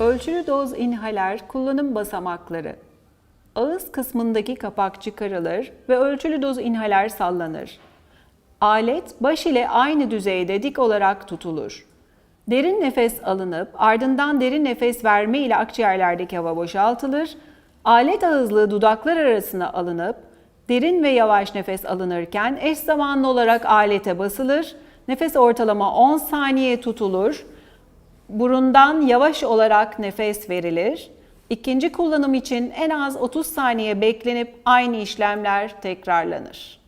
Ölçülü doz inhaler kullanım basamakları. Ağız kısmındaki kapak çıkarılır ve ölçülü doz inhaler sallanır. Alet baş ile aynı düzeyde dik olarak tutulur. Derin nefes alınıp ardından derin nefes verme ile akciğerlerdeki hava boşaltılır. Alet ağızlığı dudaklar arasına alınıp derin ve yavaş nefes alınırken eş zamanlı olarak alete basılır. Nefes ortalama 10 saniye tutulur. Burundan yavaş olarak nefes verilir. İkinci kullanım için en az 30 saniye beklenip aynı işlemler tekrarlanır.